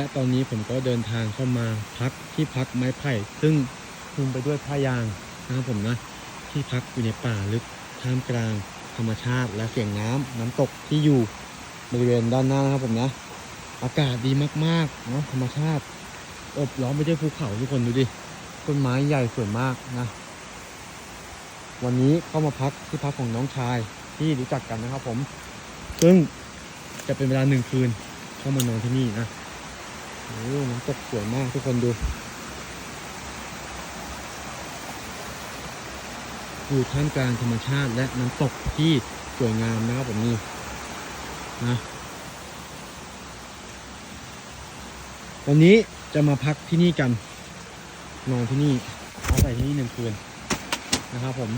และตอนนี้ผมก็เดินทางเข้ามาพักที่พักไม้ไผ่ ซึ่งคลุมไปด้วยผ้ายางนะครับผมนะ ที่พักอยู่ในป่าลึกท่ามกลางธรรมชาติ และเสียงน้ำน้ำตกที่อยู่บริเวณด้านหน้านะครับผมนะ อากาศดีมากๆเนาะธรรมชาติอบล้อมไปด้วยภูเขาทุกคนดูดิต้นไม้ใหญ่สวยมากนะ วันนี้เข้ามาพักที่พักของน้องชายที่รู้จักกันนะครับผม ซึ่งจะเป็นเวลาหนึ่งคืนเข้ามานอนที่นี่นะ โอ้น้ำตกสวยมากทุกคนดูอยู่ท่ามกลางธรรมชาติและน้ำตกที่สวยงามนะครับผมนี่นะวันนี้จะมาพักที่นี่กัน นอนที่นี่อาศัยที่นี่หนึ่งคืนนะครับผม